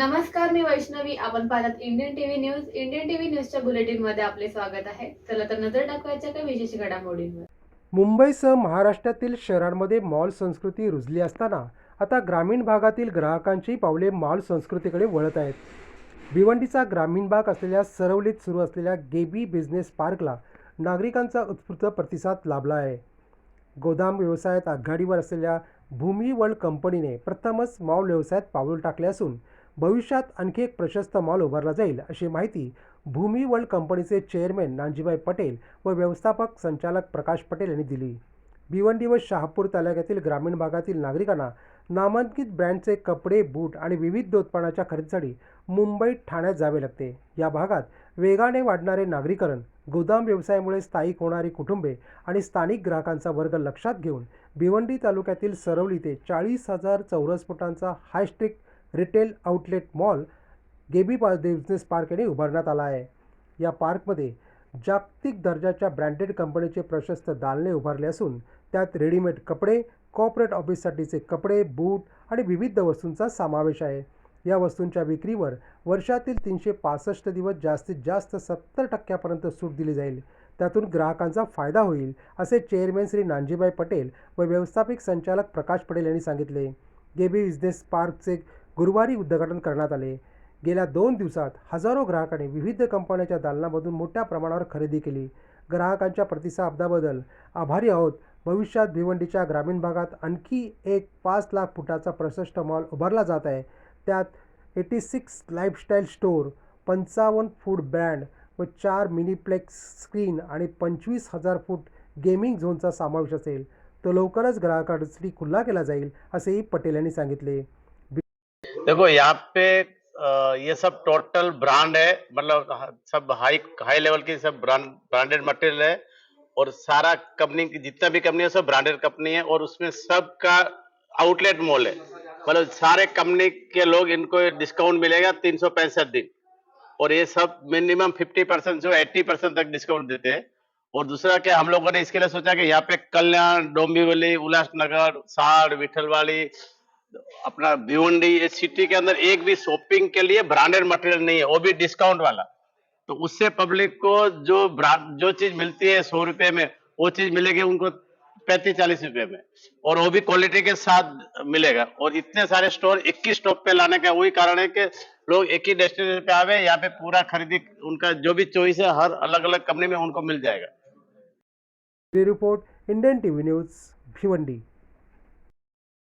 नमस्कार मी वैष्णवी. आपण पाहतात Indian TV news Indian TV न्यूजच्या बुलेटिनमध्ये आपले स्वागत आहे. चला तर नजर टाकवायच्या काही विशेष घडामोडींवर. मुंबईसह महाराष्ट्रातील शहरांमध्ये मॉल संस्कृती रुजली असताना आता ग्रामीण भागातील ग्राहकांची पावले मॉल संस्कृतीकडे वळत आहेत. भिवंडीचा ग्रामीण भाग असलेल्या सरवलीत सुरू असलेल्या गेबी बिझनेस पार्कला नागरिकांचा उत्स्फूर्त प्रतिसाद लाभला आहे. गोदाम व्यवसायात आघाडीवर असलेल्या भूमी वर्ल्ड कंपनीने प्रथमच मॉल व्यवसायात पाऊल टाकले असून भविष्यात आणखी एक प्रशस्त मॉल उभारला जाईल अशी माहिती भूमी वर्ल्ड कंपनीचे चेअरमॅन नानजीभाई पटेल व व्यवस्थापक संचालक प्रकाश पटेल यांनी दिली. भिवंडी व शहापूर तालुक्यातील ग्रामीण भागातील नागरिकांना नामांकित ब्रँडचे कपडे बूट आणि विविध उत्पादनाच्या खरेदीसाठी मुंबईत ठाण्यात जावे लागते. या भागात वेगाने वाढणारे नागरीकरण गोदाम व्यवसायामुळे स्थायिक होणारी कुटुंबे आणि स्थानिक ग्राहकांचा वर्ग लक्षात घेऊन भिवंडी तालुक्यातील सरवली ते चाळीस हजार चौरस फुटांचा high street retail outlet mall गेबी पा बिझनेस पार्क यांनी उभारण्यात आला आहे. या पार्कमध्ये जागतिक दर्जाच्या ब्रँडेड कंपनीचे प्रशस्त दालने उभारले असून त्यात रेडीमेड कपडे कॉर्पोरेट ऑफिससाठीचे कपडे बूट आणि विविध वस्तूंचा समावेश आहे. या वस्तूंच्या विक्रीवर वर्षातील तीनशे पासष्ट दिवस जास्तीत जास्त सत्तर टक्क्यापर्यंत सूट दिली जाईल. त्यातून ग्राहकांचा फायदा होईल असे चेअरमॅन श्री नानजीबाई पटेल व व्यवस्थापिक संचालक प्रकाश पटेल यांनी सांगितले. गेबी बिझनेस पार्कचे गुरुवारी उद्घाटन करण्यात आले. गेल्या दोन दिवसात हजारो ग्राहकांनी विविध कंपन्यांच्या दालनामधून मोठ्या प्रमाणावर खरेदी केली. ग्राहकांच्या प्रतिसादाबद्दल आभारी आहोत. भविष्यात भिवंडीच्या ग्रामीण भागात आणखी एक पाच लाख फुटाचा प्रशस्त मॉल उभारला जात आहे. त्यात एटी सिक्स लाईफस्टाईल स्टोअर पंचावन्न फूड ब्रँड व चार मिनीप्लेक्स स्क्रीन आणि पंचवीस हजार फूट गेमिंग झोनचा समावेश असेल. तो लवकरच ग्राहकांसाठी खुल्ला केला जाईल असेही पटेल यांनी सांगितले. देखो, यहाँ पे ये सब टोटल ब्रांड है मतलब सब हाई हाई लेवल की सब ब्रांड ब्रांडेड मटेरियल है, और सारा कंपनी की, जितना भी कंपनी है, सब ब्रांडेड कंपनी है, और उसमें सबका आउटलेट मॉल है। मतलब सारे कंपनी के लोग इनको डिस्काउंट मिलेगा तीन सौ पैंसठ दिन, और ये सब मिनिमम फिफ्टी परसेंट जो एट्टी परसेंट तक डिस्काउंट देते हैं। और दूसरा क्या, हम लोगों ने इसके लिए सोचा कि यहाँ पे कल्याण, डोंबिवली, उल्लासनगर, साड़, विठलवाड़ी अपना भिवंडी सिटी के अंदर एक भी शॉपिंग के लिए ब्रांडेड मटेरियल नहीं है, वो भी डिस्काउंट वाला। तो उससे पब्लिक को जो जो चीज़ मिलती है सौ रुपए में, वो चीज़ मिलेगी उनको पैंतीस चालीस रुपए में, और वो भी क्वालिटी के साथ मिलेगा। और इतने सारे स्टोर 21 स्टॉप पे लाने का वही कारण है कि लोग एक ही डेस्टिनेशन पे आवे, यहाँ पे पूरा खरीदी, उनका जो भी चॉइस है, हर अलग अलग कंपनी में उनको मिल जाएगा। Report, Indian TV news, Bhiwandi.